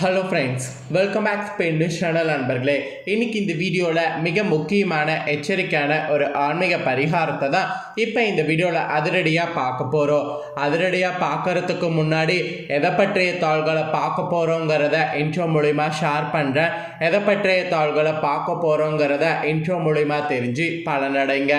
Hello friends welcome back பெண்டு channel நண்பர்களே. இன்னைக்கு இந்த வீடியோவில் மிக முக்கியமான எச்சரிக்கையான ஒரு ஆன்மீக பரிகாரத்தை தான் இப்போ இந்த வீடியோவில் அதிரடியாக பார்க்க போகிறோம் அதிரடியாக பார்க்கறதுக்கு முன்னாடி எதை பற்றிய தாள்களை பார்க்க போகிறோங்கிறத இன்ட்ரோ மூலிமா ஷேர் பண்ணுறேன் எதை பற்றிய தாள்களை பார்க்க போகிறோங்கிறத இன்ட்ரோ மூலிமா தெரிஞ்சு பலனடைங்க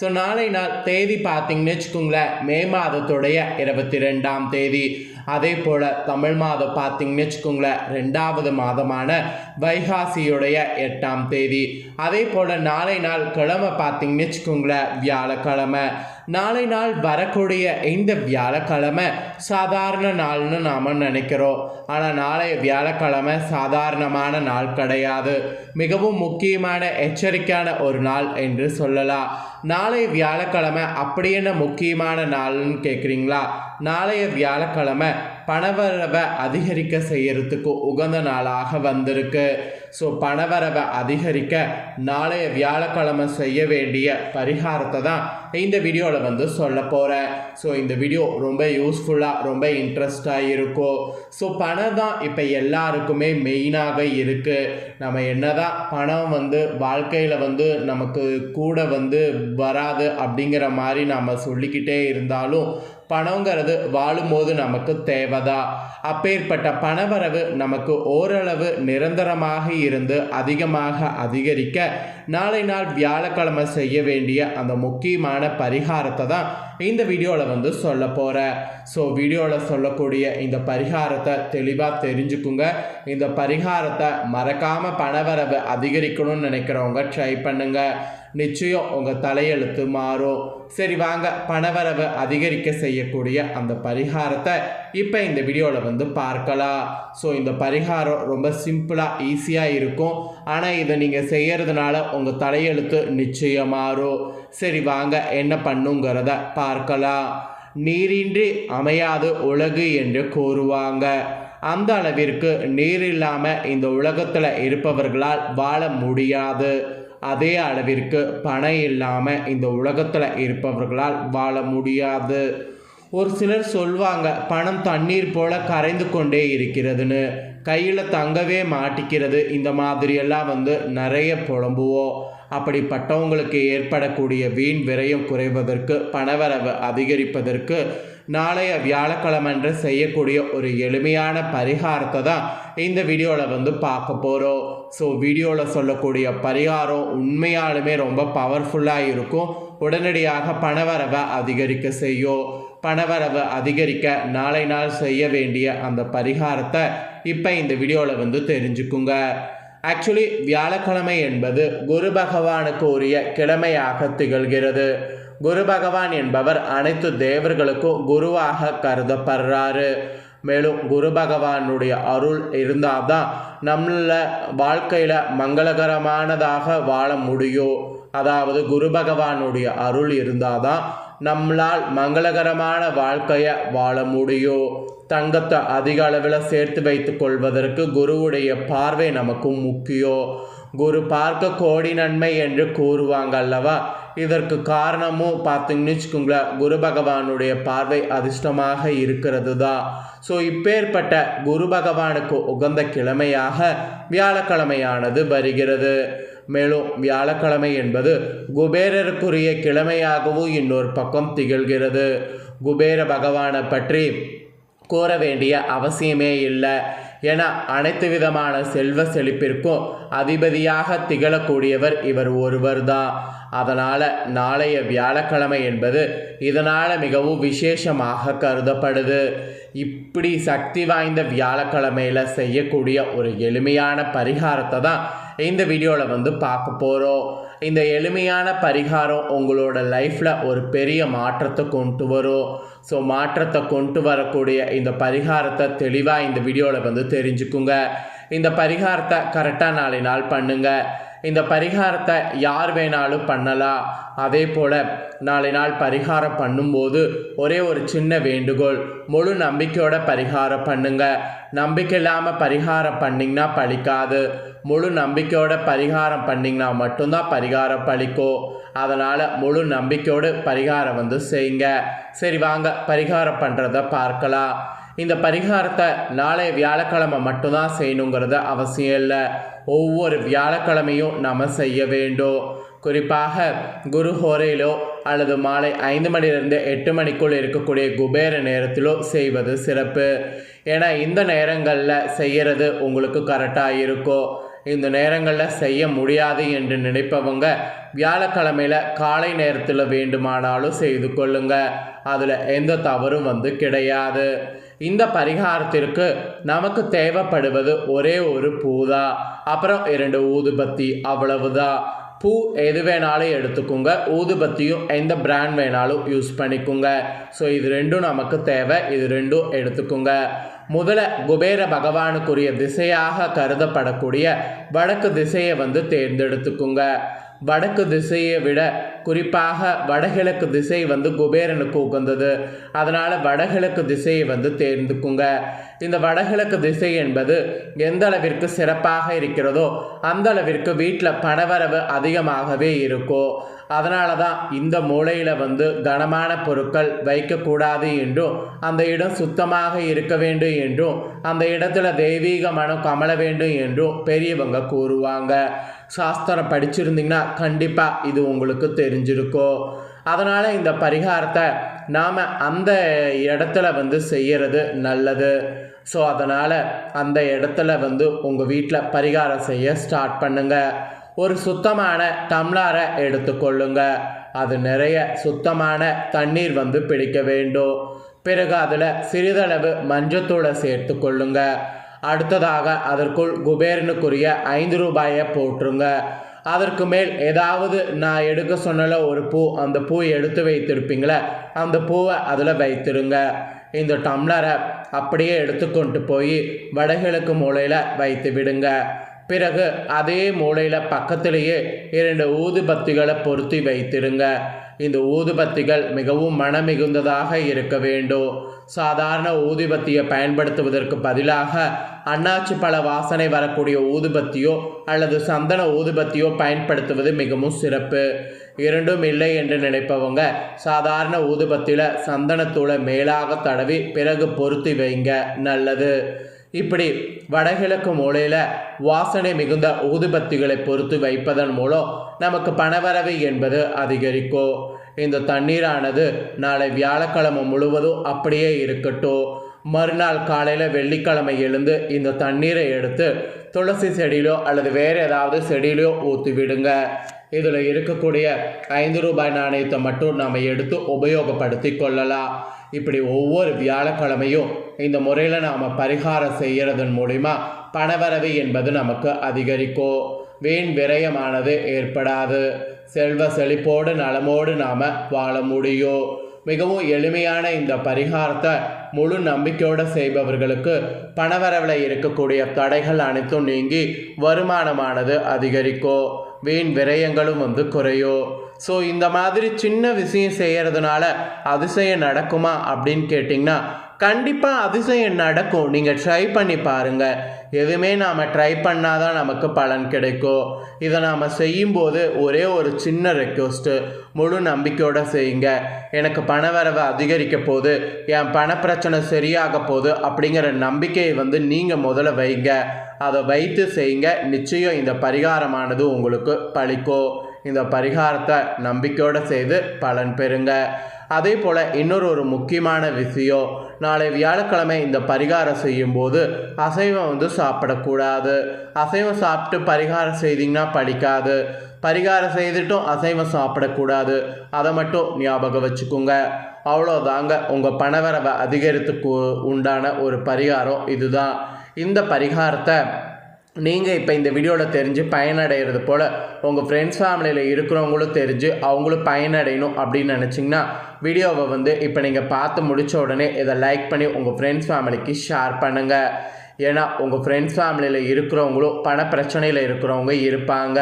ஸோ நாளை நாள் தேதி பார்த்தீங்கன்னு வச்சுக்கோங்களேன் மே மாதத்துடைய இருபத்தி ரெண்டாம் தேதி. அதே போல் தமிழ் மாதம் பார்த்தீங்கன்னு வச்சுக்கோங்களேன் ரெண்டாவது மாதமான வைகாசியுடைய எட்டாம் தேதி. அதே போல் நாளை நாள் கிழமை பார்த்தீங்கன்னு வச்சுக்கோங்களேன் வியாழக்கிழமை. நாளை நாள் வரக்கூடிய இந்த வியாழக்கிழமை சாதாரண நாள்னு நாம் நினைக்கிறோம். ஆனால் நாளைய வியாழக்கிழமை சாதாரணமான நாள் கிடையாது. மிகவும் முக்கியமான எச்சரிக்கையான ஒரு நாள் என்று சொல்லலாம். நாளைய வியாழக்கிழமை அப்படி என்ன முக்கியமான நாள்னு கேட்குறீங்களா நாளைய வியாழக்கிழமை பணவரவை அதிகரிக்க செய்யறதுக்கு உகந்த நாளாக வந்திருக்கு. ஸோ பணவரவை அதிகரிக்க நாளைய வியாழக்கிழமை செய்ய வேண்டிய பரிகாரத்தை தான் இந்த வீடியோவில் வந்து சொல்ல போகிறேன் ஸோ இந்த வீடியோ ரொம்ப யூஸ்ஃபுல்லாக ரொம்ப இன்ட்ரெஸ்டாக இருக்கும். ஸோ பணம் தான் இப்போ எல்லாருக்குமே மெயினாக இருக்குது நம்ம என்ன தான் பணம் வந்து வாழ்க்கையில் வந்து நமக்கு கூட வந்து வராது அப்படிங்கிற மாதிரி நம்ம சொல்லிக்கிட்டே இருந்தாலும் பணங்கிறது வாழும்போது நமக்கு தேவைதான் அப்பேற்பட்ட பணவரவு நமக்கு ஓரளவு நிரந்தரமாக இருந்து அதிகமாக அதிகரிக்க நாளை நாள் வியாழக்கிழமை செய்ய வேண்டிய அந்த முக்கியமான பரிகாரத்தை தான் இந்த வீடியோவில் வந்து சொல்ல போகிறேன் ஸோ வீடியோவில் சொல்லக்கூடிய இந்த பரிகாரத்தை தெளிவாக தெரிஞ்சுக்குங்க. இந்த பரிகாரத்தை மறக்காமல் பணவரவு அதிகரிக்கணும்னு நினைக்கிறவங்க ட்ரை பண்ணுங்கள் நிச்சயம் உங்கள் தலையெழுத்து மாறும். சரி வாங்க பணவரவு அதிகரிக்க செய்யக்கூடிய அந்த பரிகாரத்தை இப்போ இந்த வீடியோவில் வந்து பார்க்கலாம். ஸோ இந்த பரிகாரம் ரொம்ப சிம்பிளாக ஈஸியாக இருக்கும். ஆனால் இதை நீங்கள் செய்கிறதுனால உங்கள் தலையெழுத்து நிச்சயம் மாறும். சரி வாங்க என்ன பண்ணுங்கிறத பார்க்கலாம். நீரின்றி அமையாது உலகு என்று கூறுவாங்க. அந்த அளவிற்கு நீர் இல்லாமல் இந்த உலகத்தில் இருப்பவர்களால் வாழ முடியாது. அதே அளவிற்கு பணம் இல்லாமல் இந்த உலகத்தில் இருப்பவர்களால் வாழ முடியாது. ஒரு சிலர் சொல்வாங்க பணம் தண்ணீர் போல கரைந்து கொண்டே இருக்கிறதுன்னு. கையில் தங்கவே மாட்டிக்கிறது. இந்த மாதிரியெல்லாம் வந்து நிறைய புலம்புவோம் அப்படிப்பட்டவங்களுக்கு ஏற்படக்கூடிய வீண் விரயம் குறைவதற்கு பணவரவு அதிகரிப்பதற்கு நாளைய வியாழக்கிழமன்று செய்யக்கூடிய ஒரு எளிமையான பரிகாரத்தை தான் இந்த வீடியோவில் வந்து பார்க்க போகிறோம் ஸோ வீடியோவில் சொல்லக்கூடிய பரிகாரம் உண்மையாலுமே ரொம்ப பவர்ஃபுல்லாக இருக்கும். உடனடியாக பணவரவை அதிகரிக்க செய்யும் பணவரவை அதிகரிக்க நாளை நாள் செய்ய வேண்டிய அந்த பரிகாரத்தை இப்போ இந்த வீடியோவில் வந்து தெரிஞ்சுக்குங்க. ஆக்சுவலி வியாழக்கிழமை என்பது குரு பகவானுக்கு உரிய கிழமையாக திகழ்கிறது. குரு பகவான் என்பவர் அனைத்து தேவர்களுக்கும் குருவாக கருதப்படுறாரு. மேலும் குரு பகவானுடைய அருள் இருந்தால் தான் நம்மள வாழ்க்கையில் மங்களகரமானதாக வாழ முடியும். அதாவது குரு பகவானுடைய அருள் இருந்தால் தான் நம்மளால் மங்களகரமான வாழ்க்கையை வாழ முடியும். தங்கத்தை அதிக அளவில் சேர்த்து வைத்து கொள்வதற்கு குருவுடைய பார்வை நமக்கு முக்கியம். குரு பார்க்க கோடி நன்மை என்று கூறுவாங்க அல்லவா? இதற்கு காரணமும் பார்த்தீங்கன்னு வச்சுக்கோங்களேன் குரு பகவானுடைய பார்வை அதிர்ஷ்டமாக இருக்கிறது தான் ஸோ இப்பேற்பட்ட குரு பகவானுக்கு உகந்த கிழமையாக வியாழக்கிழமையானது வருகிறது. மேலும் வியாழக்கிழமை என்பது குபேரருக்குரிய கிழமையாகவும் இன்னொரு பக்கம் திகழ்கிறது. குபேர பகவானை பற்றி கூற வேண்டிய அவசியமே இல்லை. என அனைத்து விதமான செல்வ செழிப்பிற்கும் அதிபதியாக திகழக்கூடியவர் இவர் ஒருவர் தான் அதனால் நாளைய வியாழக்கிழமை என்பது இதனால் மிகவும் விசேஷமாக கருதப்படுது. இப்படி சக்தி வாய்ந்த வியாழக்கிழமையில் செய்யக்கூடிய ஒரு எளிமையான பரிகாரத்தை தான் இந்த வீடியோவில் வந்து பார்க்க போகிறோம் இந்த எளிமையான பரிகாரம் உங்களோட லைஃப்பில் ஒரு பெரிய மாற்றத்தை கொண்டு வரும். ஸோ மாற்றத்தை கொண்டு வரக்கூடிய இந்த பரிகாரத்தை தெளிவாக இந்த வீடியோவில் வந்து தெரிஞ்சுக்குங்க. இந்த பரிகாரத்தை கரெக்டாக நாளை நாள் பண்ணுங்கள் இந்த பரிகாரத்தை யார் வேணாலும் பண்ணலாம். அதே போல் நாளை நாள் பரிகாரம் பண்ணும்போது ஒரே ஒரு சின்ன வேண்டுகோள் முழு நம்பிக்கையோட பரிகாரம் பண்ணுங்க. நம்பிக்கை இல்லாமல் பரிகாரம் பண்ணிங்கன்னா பழிக்காது. முழு நம்பிக்கையோட பரிகாரம் பண்ணிங்கன்னா மட்டும்தான் பரிகாரம் பழிக்கும். அதனால் முழு நம்பிக்கையோடு பரிகாரம் வந்து செய்யுங்க. சரி வாங்க பரிகாரம் பண்ணுறத பார்க்கலாம். இந்த பரிகாரத்தை நாளை வியாழக்கிழமை மட்டும்தான் செய்யணுங்கிறது அவசியம் இல்லை. ஒவ்வொரு வியாழக்கிழமையும் நாம் செய்ய வேண்டும். குறிப்பாக குரு ஹோரையிலோ அல்லது மாலை ஐந்து மணிலிருந்து எட்டு மணிக்குள் இருக்கக்கூடிய குபேர நேரத்திலோ செய்வது சிறப்பு. ஏன்னா இந்த நேரங்களில் செய்கிறது உங்களுக்கு கரெக்டாக இருக்கும். இந்த நேரங்களில் செய்ய முடியாது என்று நினைப்பவங்க வியாழக்கிழமையில் காலை நேரத்தில் வேண்டுமானாலும் செய்து கொள்ளுங்க. அதில் எந்த தவறும் வந்து கிடையாது. இந்த பரிகாரத்திற்கு நமக்கு தேவைப்படுவது ஒரே ஒரு பூதா. அப்புறம் இரண்டு ஊதுபத்தி அவ்வளவுதான். பூ எது வேணாலும் எடுத்துக்கோங்க. ஊதுபத்தியும் எந்த பிராண்ட் வேணாலும் யூஸ் பண்ணிக்கோங்க. ஸோ இது ரெண்டும் நமக்கு தேவை. இது ரெண்டும் எடுத்துக்கோங்க. முதல குபேர பகவானுக்குரிய திசையாக கருதப்படக்கூடிய வடக்கு திசையை வந்து தேர்ந்தெடுத்துக்குங்க. வடக்கு திசையை விட குறிப்பாக வடகிழக்கு திசை வந்து குபேரனுக்கு உகந்தது. அதனால் வடகிழக்கு திசையை வந்து தேர்ந்துக்குங்க. இந்த வடகிழக்கு திசை என்பது எந்த அளவிற்கு சிறப்பாக இருக்கிறதோ அந்த அளவிற்கு வீட்டில் பணவரவு அதிகமாகவே இருக்கும் அதனால தான் இந்த மூலையில் வந்து கனமான பொருட்கள் வைக்கக்கூடாது என்றும் அந்த இடம் சுத்தமாக இருக்க வேண்டும் என்றும் அந்த இடத்துல தெய்வீக மனம் கமல வேண்டும் என்றும் பெரியவங்க கூறுவாங்க. சாஸ்திரம் படிச்சிருந்தீங்கன்னா கண்டிப்பாக இது உங்களுக்கு தெரியும் தெரிஞ்சிருக்கோ? அதனால் இந்த பரிகாரத்தை நாம் அந்த இடத்துல வந்து செய்கிறது நல்லது. ஸோ அதனால் அந்த இடத்துல வந்து உங்கள் வீட்டில் பரிகாரம் செய்ய ஸ்டார்ட் பண்ணுங்கள் ஒரு சுத்தமான டம்ளாரை எடுத்துக்கொள்ளுங்க அது நிறைய சுத்தமான தண்ணீர் வந்து பிடிக்க வேண்டும். பிறகு அதில் சிறிதளவு மஞ்சத்தூளை சேர்த்து கொள்ளுங்க. அடுத்ததாக அதற்குள் குபேரனுக்குரிய ஐந்து ரூபாயை போட்டுருங்க. அதற்கு மேல் ஏதாவது நான் எடுக்க சொன்னல ஒரு பூ அந்த பூ எடுத்து வைத்திருப்பீங்களே? அந்த பூவை அதில் வைத்திருங்க. இந்த டம்ளரை அப்படியே எடுத்துக்கொண்டு போய் வடகிழக்கு மூலையில் வைத்து விடுங்க. பிறகு அதே மூலையில் பக்கத்திலேயே இரண்டு ஊதுபத்திகளை பொருத்தி வைத்திருங்க. இந்த ஊதுபத்திகள் மிகவும் மனமிகுந்ததாக இருக்க வேண்டும். சாதாரண ஊதுபத்தியை பயன்படுத்துவதற்கு பதிலாக அன்னாச்சி பழ வாசனை வரக்கூடிய ஊதுபத்தியோ அல்லது சந்தன ஊதுபத்தியோ பயன்படுத்துவது மிகவும் சிறப்பு. இரண்டும் இல்லை என்று நினைப்பவங்க சாதாரண ஊதுபத்தியில் சந்தனத்தூளை மேலாக தடவி பிறகு பொருத்தி வைங்க நல்லது. இப்படி வடகிழக்கு மூலையில் வாசனை மிகுந்த ஊதுபத்திகளை பொறுத்து வைப்பதன் மூலம் நமக்கு பணவரவு என்பது அதிகரிக்கும். இந்த தண்ணீரானது நாளை வியாழக்கிழமை முழுவதும் அப்படியே இருக்கட்டும். மறுநாள் காலையில் வெள்ளிக்கிழமை எழுந்து இந்த தண்ணீரை எடுத்து துளசி செடியிலோ அல்லது வேறு ஏதாவது செடியிலோ ஊற்றி விடுங்க. இதில் இருக்கக்கூடிய ஐந்து ரூபாய் நாணயத்தை மட்டும் நாம் எடுத்து உபயோகப்படுத்தி கொள்ளலாம். இப்படி ஒவ்வொரு வியாழக்கிழமையும் இந்த முறையில் நாம் பரிகாரம் செய்கிறதன் மூலிமா பணவரவு என்பது நமக்கு அதிகரிக்கும். வீண் விரயமானது ஏற்படாது. செல்வ செழிப்போடு நலமோடு நாம் வாழ முடியும். மிகவும் எளிமையான இந்த பரிகாரத்தை முழு நம்பிக்கையோடு செய்பவர்களுக்கு பணவரவில் இருக்கக்கூடிய தடைகள் அனைத்தும் நீங்கி வருமானமானது அதிகரிக்கும் வீண் விரயங்களும் வந்து குறையும் ஸோ இந்த மாதிரி சின்ன விஷயம் செய்கிறதுனால அதிசயம் நடக்குமா அப்படின்னு கேட்டிங்கன்னா கண்டிப்பாக அதிசயம் நடக்கும். நீங்கள் ட்ரை பண்ணி பாருங்கள் எதுவுமே நாம் ட்ரை பண்ணால் தான் நமக்கு பலன் கிடைக்கும். இதை நாம் செய்யும்போது ஒரே ஒரு சின்ன ரெக்வஸ்ட்டு முழு நம்பிக்கையோடு செய்யுங்க. எனக்கு பண வரவு அதிகரிக்க போகுது. என் பண பிரச்சனை சரியாக போகுது அப்படிங்கிற நம்பிக்கையை வந்து நீங்கள் முதல்ல வைங்க. அதை வைத்து செய்யுங்க. நிச்சயம் இந்த பரிகாரமானது உங்களுக்கு பழிக்கும். இந்த பரிகாரத்தை நம்பிக்கையோடு செய்து பலன் பெறுங்க. அதே போல் இன்னொரு ஒரு முக்கியமான விஷயம் நாளை வியாழக்கிழமை இந்த பரிகாரம் செய்யும்போது அசைவம் வந்து சாப்பிடக்கூடாது. அசைவம் சாப்பிட்டு பரிகாரம் செய்தீங்கன்னா படிக்காது பரிகாரம் செய்துட்டும் அசைவம் சாப்பிடக்கூடாது. அதை மட்டும் ஞாபகம் வச்சுக்கோங்க. அவ்வளோதாங்க உங்கள் பணவரவை அதிகரித்துக்கு உண்டான ஒரு பரிகாரம் இதுதான். இந்த பரிகாரத்தை நீங்கள் இப்போ இந்த வீடியோவில் தெரிஞ்சு பயனடைகிறது போல் உங்கள் ஃப்ரெண்ட்ஸ் ஃபேமிலியில் இருக்கிறவங்களும் தெரிஞ்சு அவங்களும் பயனடையணும் அப்படின்னு நினச்சிங்கன்னா வீடியோவை வந்து இப்போ நீங்கள் பார்த்து முடித்த உடனே இதை லைக் பண்ணி உங்கள் ஃப்ரெண்ட்ஸ் ஃபேமிலிக்கு ஷேர் பண்ணுங்கள் ஏன்னா உங்கள் ஃப்ரெண்ட்ஸ் ஃபேமிலியில் இருக்கிறவங்களும் பண பிரச்சனையில் இருக்கிறவங்க இருப்பாங்க.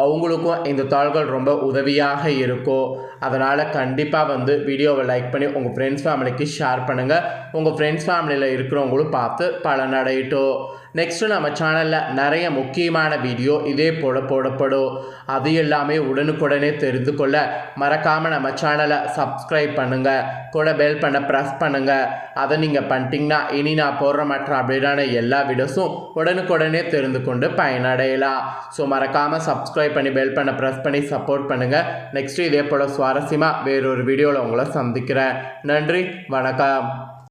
அவங்களுக்கும் இந்த தாள்கள் ரொம்ப உதவியாக இருக்கும் அதனால் கண்டிப்பாக வந்து வீடியோவை லைக் பண்ணி உங்கள் ஃப்ரெண்ட்ஸ் ஃபேமிலிக்கு ஷேர் பண்ணுங்கள் உங்கள் ஃப்ரெண்ட்ஸ் ஃபேமிலியில் இருக்கிறவங்களும் பார்த்து பலனடையட்டும் நெக்ஸ்ட்டு நம்ம சேனலில் நிறைய முக்கியமான வீடியோ இதே போல போடப்படும். அது எல்லாமே உடனுக்குடனே தெரிந்து கொள்ள மறக்காமல் நம்ம சேனலை சப்ஸ்கிரைப் பண்ணுங்கள் கூட பெல் பண்ண ப்ரெஸ் பண்ணுங்கள் அதை நீங்கள் பண்ணிட்டீங்கன்னா இனி நான் போடுற மற்ற அப்டேட்டான எல்லா வீடியோஸும் உடனுக்குடனே தெரிந்து கொண்டு பயனடையலாம். ஸோ மறக்காமல் சப்ஸ்கிரைப் பண்ணி பெல் பண்ண ப்ரெஸ் பண்ணி சப்போர்ட் பண்ணுங்கள் நெக்ஸ்ட்டு இதே போல் சுவாரஸ்யமாக வேறொரு வீடியோவில் உங்களை சந்திக்கிறேன். நன்றி வணக்கம்.